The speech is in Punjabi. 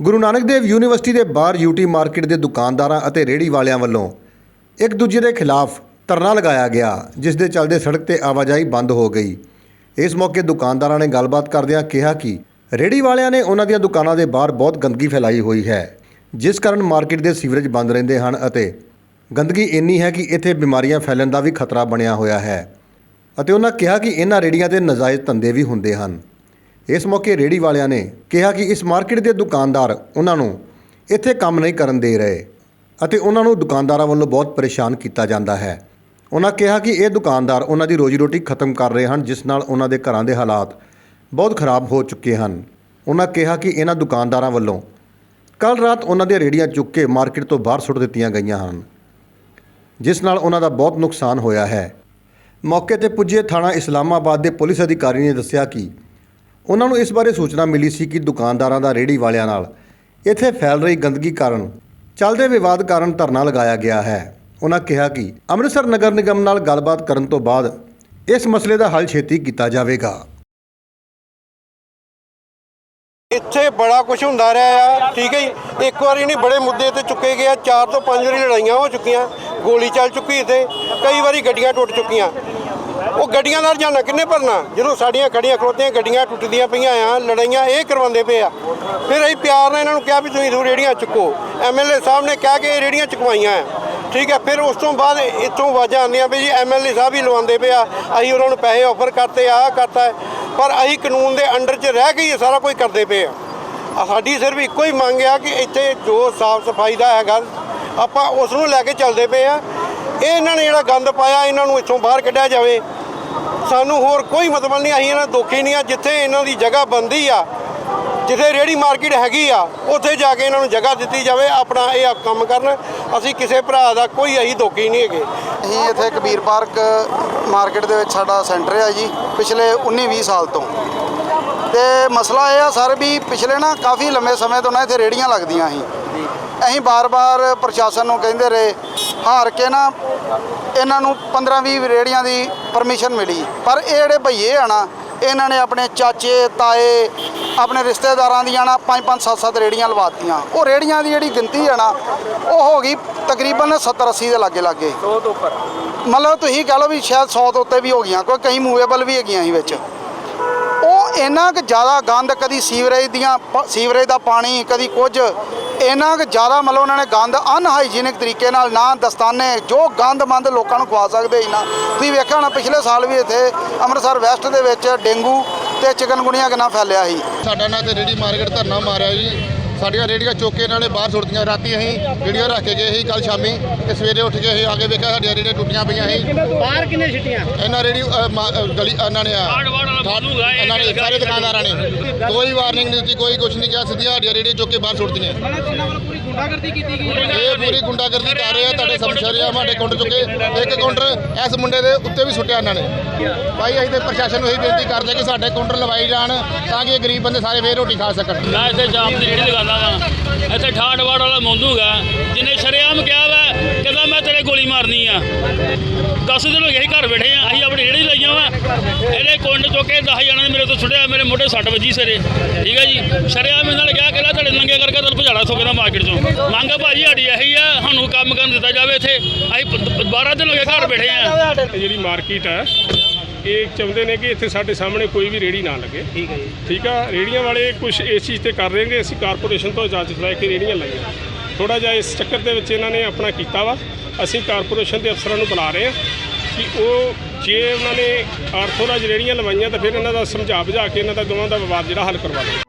ਗੁਰੂ ਨਾਨਕ ਦੇਵ ਯੂਨੀਵਰਸਿਟੀ ਦੇ ਬਾਹਰ ਯੂਟੀ ਮਾਰਕੀਟ ਦੇ ਦੁਕਾਨਦਾਰਾਂ ਅਤੇ ਰੇਹੜੀ ਵਾਲਿਆਂ ਵੱਲੋਂ ਇੱਕ ਦੂਜੇ ਦੇ ਖਿਲਾਫ ਧਰਨਾ ਲਗਾਇਆ ਗਿਆ, ਜਿਸ ਦੇ ਚੱਲਦੇ ਸੜਕ ਤੇ ਆਵਾਜਾਈ ਬੰਦ ਹੋ ਗਈ। ਇਸ ਮੌਕੇ ਦੁਕਾਨਦਾਰਾਂ ਨੇ ਗੱਲਬਾਤ ਕਰਦਿਆਂ ਕਿਹਾ ਕਿ ਰੇਹੜੀ ਵਾਲਿਆਂ ਨੇ ਉਹਨਾਂ ਦੀਆਂ ਦੁਕਾਨਾਂ ਦੇ ਬਾਹਰ ਬਹੁਤ ਗੰਦਗੀ ਫੈਲਾਈ ਹੋਈ ਹੈ, ਜਿਸ ਕਾਰਨ ਮਾਰਕੀਟ ਦੇ ਸੀਵਰੇਜ ਬੰਦ ਰਹਿੰਦੇ ਹਨ ਅਤੇ ਗੰਦਗੀ ਇੰਨੀ ਹੈ ਕਿ ਇੱਥੇ ਬਿਮਾਰੀਆਂ ਫੈਲਣ ਦਾ ਵੀ ਖਤਰਾ ਬਣਿਆ ਹੋਇਆ ਹੈ। ਅਤੇ ਉਹਨਾਂ ਕਿਹਾ ਕਿ ਇਹਨਾਂ ਰੇੜੀਆਂ ਤੇ ਨਜਾਇਜ਼ ਧੰਦੇ ਵੀ ਹੁੰਦੇ ਹਨ। ਇਸ ਮੌਕੇ ਰੇੜੀ ਵਾਲਿਆਂ ਨੇ ਕਿਹਾ ਕਿ ਇਸ ਮਾਰਕੀਟ ਦੇ ਦੁਕਾਨਦਾਰ ਉਹਨਾਂ ਨੂੰ ਇੱਥੇ ਕੰਮ ਨਹੀਂ ਕਰਨ ਦੇ ਰਹੇ ਅਤੇ ਉਹਨਾਂ ਨੂੰ ਦੁਕਾਨਦਾਰਾਂ ਵੱਲੋਂ ਬਹੁਤ ਪਰੇਸ਼ਾਨ ਕੀਤਾ ਜਾਂਦਾ ਹੈ। ਉਹਨਾਂ ਕਿਹਾ ਕਿ ਇਹ ਦੁਕਾਨਦਾਰ ਉਹਨਾਂ ਦੀ ਰੋਜੀ ਰੋਟੀ ਖਤਮ ਕਰ ਰਹੇ ਹਨ, ਜਿਸ ਨਾਲ ਉਹਨਾਂ ਦੇ ਘਰਾਂ ਦੇ ਹਾਲਾਤ ਬਹੁਤ ਖਰਾਬ ਹੋ ਚੁੱਕੇ ਹਨ। ਉਹਨਾਂ ਕਿਹਾ ਕਿ ਇਹਨਾਂ ਦੁਕਾਨਦਾਰਾਂ ਵੱਲੋਂ ਕੱਲ ਰਾਤ ਉਹਨਾਂ ਦੀਆਂ ਰੇੜੀਆਂ ਚੁੱਕ ਕੇ ਮਾਰਕੀਟ ਤੋਂ ਬਾਹਰ ਸੁੱਟ ਦਿੱਤੀਆਂ ਗਈਆਂ ਹਨ, ਜਿਸ ਨਾਲ ਉਹਨਾਂ ਦਾ ਬਹੁਤ ਨੁਕਸਾਨ ਹੋਇਆ ਹੈ। ਮੌਕੇ ਤੇ ਪੁੱਜੇ ਥਾਣਾ ਇਸਲਾਮਾਬਾਦ ਦੇ ਪੁਲਿਸ ਅਧਿਕਾਰੀ ਨੇ ਦੱਸਿਆ ਕਿ ਉਹਨਾਂ ਨੂੰ ਇਸ ਬਾਰੇ ਸੂਚਨਾ ਮਿਲੀ ਸੀ ਕਿ ਦੁਕਾਨਦਾਰਾਂ ਦਾ ਰੇੜੀ ਵਾਲਿਆਂ ਨਾਲ ਇੱਥੇ ਫੈਲ ਰਹੀ ਗੰਦਗੀ ਕਾਰਨ ਚੱਲਦੇ ਵਿਵਾਦ ਕਾਰਨ ਧਰਨਾ ਲਗਾਇਆ ਗਿਆ ਹੈ। ਉਹਨਾਂ ਕਿਹਾ ਕਿ ਅੰਮ੍ਰਿਤਸਰ ਨਗਰ ਨਿਗਮ ਨਾਲ ਗੱਲਬਾਤ ਕਰਨ ਤੋਂ ਬਾਅਦ ਇਸ ਮਸਲੇ ਦਾ ਹੱਲ ਛੇਤੀ ਕੀਤਾ ਜਾਵੇਗਾ। ਇੱਥੇ ਬੜਾ ਕੁਝ ਹੁੰਦਾ ਰਿਹਾ ਆ, ਠੀਕ ਹੈ ਜੀ। ਇੱਕ ਵਾਰੀ ਨਹੀਂ, ਬੜੇ ਮੁੱਦੇ ਤੇ ਚੁੱਕੇ ਗਏ ਆ। ਚਾਰ ਤੋਂ ਪੰਜ ਵਾਰੀ ਲੜਾਈਆਂ ਹੋ ਚੁੱਕੀਆਂ। ਗੋਲੀ ਚੱਲ ਚੁੱਕੀ ਇੱਥੇ। ਕਈ ਵਾਰੀ ਗੱਡੀਆਂ ਟੁੱਟ ਚੁੱਕੀਆਂ। ਉਹ ਗੱਡੀਆਂ ਨਾਲ ਜਾਣਾ, ਕਿੰਨੇ ਭਰਨਾ? ਜਦੋਂ ਸਾਡੀਆਂ ਖੜੀਆਂ ਖਲੋਤੀਆਂ, ਗੱਡੀਆਂ ਟੁੱਟਦੀਆਂ ਪਈਆਂ ਆ, ਲੜਾਈਆਂ ਇਹ ਕਰਵਾਉਂਦੇ ਪਏ ਆ। ਫਿਰ ਅਸੀਂ ਪਿਆਰ ਨਾਲ ਇਹਨਾਂ ਨੂੰ ਕਿਹਾ ਵੀ ਤੁਸੀਂ ਦੋ ਰੇੜੀਆਂ ਚੁੱਕੋ। ਐਮਐਲਏ ਸਾਹਿਬ ਨੇ ਕਿਹਾ ਕਿ ਇਹ ਰੇੜੀਆਂ ਚੁਕਵਾਈਆਂ ਆ। ਠੀਕ ਹੈ ਫਿਰ ਉਸ ਤੋਂ ਬਾਅਦ ਇੱਥੋਂ ਆਵਾਜ਼ਾਂ ਆਉਂਦੀਆਂ ਵੀ ਜੀ ਐਮਐਲਏ ਸਾਹਿਬ ਹੀ ਲਵਾਉਂਦੇ ਪਏ ਆ। ਅਸੀਂ ਉਹਨਾਂ ਨੂੰ ਪੈਸੇ ਆਫਰ ਕਰਤੇ ਆ ਕਰਤਾ। ਪਰ ਅਸੀਂ ਕਾਨੂੰਨ ਦੇ ਅੰਡਰ 'ਚ ਰਹਿ ਕੇ ਹੀ ਇਹ ਸਾਰਾ ਕੁਝ ਕਰਦੇ ਪਏ ਆ। ਆ ਸਾਡੀ ਸਿਰਫ ਇੱਕੋ ਹੀ ਮੰਗ ਆ ਕਿ ਇੱਥੇ ਜੋ ਸਾਫ਼ ਸਫ਼ਾਈ ਦਾ ਹੈਗਾ, ਆਪਾਂ ਉਸ ਨੂੰ ਲੈ ਕੇ ਚੱਲਦੇ ਪਏ ਆ। ਇਹ ਇਹਨਾਂ ਨੇ ਜਿਹੜਾ ਗੰਦ ਪਾਇਆ, ਇਹਨਾਂ ਨੂੰ ਇੱਥੋਂ ਬਾਹਰ ਕੱਢਿਆ ਜਾਵੇ। ਸਾਨੂੰ ਹੋਰ ਕੋਈ ਮਤਲਬ ਨਹੀਂ, ਅਸੀਂ ਇਹਨਾਂ ਦੋਖੀ ਨਹੀਂ ਆ, ਜਿੱਥੇ ਇਹਨਾਂ ਦੀ ਜਗ੍ਹਾ ਬੰਦੀ ਆ, ਜਿੱਥੇ ਰੇੜੀ ਮਾਰਕੀਟ ਹੈਗੀ ਆ, ਉੱਥੇ ਜਾ ਕੇ ਇਹਨਾਂ ਨੂੰ ਜਗ੍ਹਾ ਦਿੱਤੀ ਜਾਵੇ, ਆਪਣਾ ਇਹ ਕੰਮ ਕਰਨ। ਅਸੀਂ ਕਿਸੇ ਭਰਾ ਦਾ ਕੋਈ ਅਸੀਂ ਦੋਖੀ ਨਹੀਂ ਹੈਗੇ। ਅਸੀਂ ਇੱਥੇ ਕਬੀਰ ਪਾਰਕ ਮਾਰਕੀਟ ਦੇ ਵਿੱਚ ਸਾਡਾ ਸੈਂਟਰ ਹੈ ਜੀ, ਪਿਛਲੇ 19-20 ਸਾਲ ਤੋਂ। ਤੇ ਮਸਲਾ ਇਹ ਆ ਸਰ ਵੀ ਪਿਛਲੇ ਨਾ ਕਾਫੀ ਲੰਮੇ ਸਮੇਂ ਤੋਂ ਨਾ ਇੱਥੇ ਰੇੜੀਆਂ ਲੱਗਦੀਆਂ ਸੀ। ਅਸੀਂ ਬਾਰ-ਬਾਰ ਪ੍ਰਸ਼ਾਸਨ ਨੂੰ ਕਹਿੰਦੇ ਰਹੇ ਹਾਰ ਕੇ ਨਾ ਇਹਨਾਂ ਨੂੰ 15-20 ਰੇੜੀਆਂ ਦੀ ਪਰਮਿਸ਼ਨ ਮਿਲੀ। ਪਰ ਇਹ ਜਿਹੜੇ ਭਈਏ ਆ ਨਾ ਇਹਨਾਂ ਨੇ ਆਪਣੇ ਚਾਚੇ ਤਾਏ ਆਪਣੇ ਰਿਸ਼ਤੇਦਾਰਾਂ ਦੀਆਂ ਨਾ 5-5 7-7 ਰੇੜੀਆਂ ਲਵਾਤੀਆਂ ਉਹ ਰੇੜੀਆਂ ਦੀ ਜਿਹੜੀ ਗਿਣਤੀ ਹੈ ਨਾ ਉਹ ਹੋ ਗਈ ਤਕਰੀਬਨ 70-80 ਦੇ ਲਾਗੇ ਲਾਗੇ। 100 ਤੋਂ ਉੱਪਰ। ਮਤਲਬ ਤੁਸੀਂ ਕਹ ਲਓ ਵੀ ਸ਼ਾਇਦ 100 ਤੋਂ ਉੱਤੇ ਵੀ ਹੋ ਗਈਆਂ ਕੋਈ ਕਈ ਮੂਵੇਬਲ ਵੀ ਹੈਗੀਆਂ ਸੀ ਵਿੱਚ। ਇੰਨਾ ਕੁ ਜ਼ਿਆਦਾ ਗੰਦ ਕਦੀ ਸੀਵਰੇਜ ਦੀਆਂ ਸੀਵਰੇਜ ਦਾ ਪਾਣੀ, ਕਦੀ ਕੁਝ, ਇੰਨਾ ਕੁ ਜ਼ਿਆਦਾ ਮਤਲਬ ਉਹਨਾਂ ਨੇ ਗੰਦ ਅਨਹਾਈਜੀਨਿਕ ਤਰੀਕੇ ਨਾਲ ਨਾ ਦਸਤਾਨੇ, ਜੋ ਗੰਦਮੰਦ ਲੋਕਾਂ ਨੂੰ ਖਵਾ ਸਕਦੇ ਸੀ ਨਾ। ਤੁਸੀਂ ਵੇਖਿਆ ਹੋਣਾ ਪਿਛਲੇ ਸਾਲ ਵੀ ਇੱਥੇ ਅੰਮ੍ਰਿਤਸਰ ਵੈਸਟ ਦੇ ਵਿੱਚ ਡੇਂਗੂ ਤੇ ਚਿਕਨਗੁਨੀਆ ਕਿੰਨਾ ਫੈਲਿਆ ਸੀ। ਸਾਡਾ ਨਾਂ ਤੇ ਰੇੜੀ ਮਾਰਕੀਟ ਧਰਨਾ ਮਾਰਿਆ ਜੀ। ਸਾਡੀਆਂ ਰੇੜੀਆਂ ਚੁੱਕ ਕੇ ਇਹਨਾਂ ਨੇ ਬਾਹਰ ਸੁੱਟਦੀਆਂ ਰਾਤੀ ਅਸੀਂ ਰੇੜੀਆਂ ਰੱਖ ਕੇ ਗਏ ਸੀ ਕੱਲ ਸ਼ਾਮੀ ਤੇ ਸਵੇਰੇ ਉੱਠ ਕੇ ਅਸੀਂ ਆ ਕੇ ਵੇਖਿਆ ਸਾਡੀਆਂ ਰੇੜੀਆਂ ਟੁੱਟੀਆਂ ਪਈਆਂ ਸੀ। ਬਾਹਰ ਕਿੰਨੇ ਛਿੱਟੀਆਂ ਇਹਨਾਂ ਰੇੜੀ ਅ, ਮਾ- ਅ, ਗਲੀ ਇਹਨਾਂ ਨੇ ਆ ਇਹਨਾਂ ਨੇ ਸਾਰੇ ਦੁਕਾਨਦਾਰਾਂ ਨੇ। ਕੋਈ ਵਾਰਨਿੰਗ ਨਹੀਂ ਦਿੱਤੀ ਕੋਈ ਕੁਝ ਨਹੀਂ ਕਿਹਾ। ਸਿੱਧੀਆਂ ਸਾਡੀਆਂ ਰੇੜੀਆਂ ਚੁੱਕ ਕੇ ਬਾਹਰ ਸੁੱਟਦੀਆਂ ਪੂਰੀ ਗੁੰਡਾਗਰਦੀ ਕੀਤੀ ਗਈ ਇਹ ਪੂਰੀ ਗੁੰਡਾਗਰਦੀ ਕਰ ਰਹੇ ਆ ਤੁਹਾਡੇ ਸਮਸ਼ਰੀ ਆ ਸਾਡੇ ਕਾਊਂਟਰ ਚੁੱਕੇ। ਇੱਕ ਕਾਊਂਟਰ ਇਸ ਮੁੰਡੇ ਦੇ ਉੱਤੇ ਵੀ ਸੁੱਟਿਆ ਇਹਨਾਂ ਨੇ। ਭਾਈ ਅਸੀਂ ਤੇ ਪ੍ਰਸ਼ਾਸਨ ਨੂੰ ਇਹੀ ਬੇਨਤੀ ਕਰਦੇ ਕਿ ਸਾਡੇ ਕਾਊਂਟਰ ਲਵਾਈ ਜਾਣ ਤਾਂ ਕਿ ਇਹ ਗਰੀਬ ਬੰਦੇ ਸਾਰੇ ਫੇਰ ਰੋਟੀ ਖਾ ਸਕਣ। ਮੈਂ ਇੱਥੇ ਜਾਮ ਦੀ ਰੇੜੀ ਲਗਾਉਂਦਾ ਵਾਂ। ਇੱਥੇ ਠਾੜ ਵਾੜ ਵਾਲਾ ਮੌਂਦੂਗਾ ਜਿਹਨੇ ਸ਼ਰੇਆਮ ਕਿਹਾ ਵਾ, ਕਹਿੰਦਾ ਮੈਂ ਤੇਰੇ ਗੋਲੀ ਮਾਰਨੀ ਆ। 10 ਦਿਨ ਹੋ ਗਏ ਘਰ ਬੈਠੇ ਆ, ਅਸੀਂ ਆਪਣੀ ਰੇੜੀ ਲਾਈਆਂ ਵਾ। ਇਹਨੇ ਕੁੰਡ ਚੁੱਕ ਕੇ 10 ਜਣਾਂ ਨੇ ਮੇਰੇ ਤੋਂ ਛੁੱਟਿਆ ਮੇਰੇ ਮੋਢੇ ਸੱਟ ਵੱਜੀ ਸਵੇਰੇ ਠੀਕ ਹੈ ਜੀ? ਸ਼ਰੇਆਮ ਇਹਨਾਂ ਨੇ ਕਿਹਾ, ਕਹਿੰਦਾ ਲੈ ਤੁਹਾਡੇ ਨੰਗੇ ਕਰਕੇ ਤੁਹਾਨੂੰ ਭਜਾੜਾ ਸੋਕੇ ਮਾਰਕੀਟ ਚੋਂ। ਮੰਗ ਭਾਜੀ, ਸਾਡੀ ਇਹੀ ਆ, ਸਾਨੂੰ ਕੰਮ ਕਰਨ ਦਿੱਤਾ ਜਾਵੇ ਇੱਥੇ। ਅਸੀਂ 12 ਦਿਨ ਹੋ ਗਏ ਘਰ ਬੈਠੇ ਆ। ਜਿਹੜੀ ਮਾਰਕੀਟ ਆ ਇਹ ਚਾਹੁੰਦੇ ਨੇ ਕਿ ਇੱਥੇ ਸਾਡੇ ਸਾਹਮਣੇ ਕੋਈ ਵੀ ਰੇੜੀ ਨਾ ਲੱਗੇ। ਠੀਕ ਹੈ ਜੀ। ਠੀਕ ਆ? ਰੇੜੀਆਂ ਵਾਲੇ ਕੁਝ ਇਸ ਚੀਜ਼ ਤੇ ਕਰ ਰਹੇ ਨੇ ਅਸੀਂ ਕਾਰਪੋਰੇਸ਼ਨ ਤੋਂ ਇਜਾਜ਼ਤ ਲੈ ਕੇ ਰੇੜੀਆਂ ਲਾਈਆਂ। ਥੋੜਾ ਜਿਹਾ ਇਸ ਚੱਕਰ ਦੇ ਵਿੱਚ ਇਹਨਾਂ ਨੇ ਆਪਣਾ ਕੀਤਾ ਵਾ। ਅਸੀਂ ਕਾਰਪੋਰੇਸ਼ਨ ਦੇ ਅਫਸਰਾਂ ਨੂੰ ਬੁਲਾ ਰਹੇ ਹਾਂ ਕਿ ਉਹ ਜੇ ਉਹਨਾਂ ਨੇ ਆਰਥੋਰਾਜ ਰੇੜੀਆਂ ਲਵਾਈਆਂ ਤਾਂ ਫਿਰ ਇਹਨਾਂ ਦਾ ਸਮਝਾ ਬੁਝਾ ਕੇ ਇਹਨਾਂ ਦਾ ਦੋਵਾਂ ਦਾ ਵਿਵਾਦ ਜਿਹੜਾ ਹੱਲ ਕਰਵਾ ਲਓ।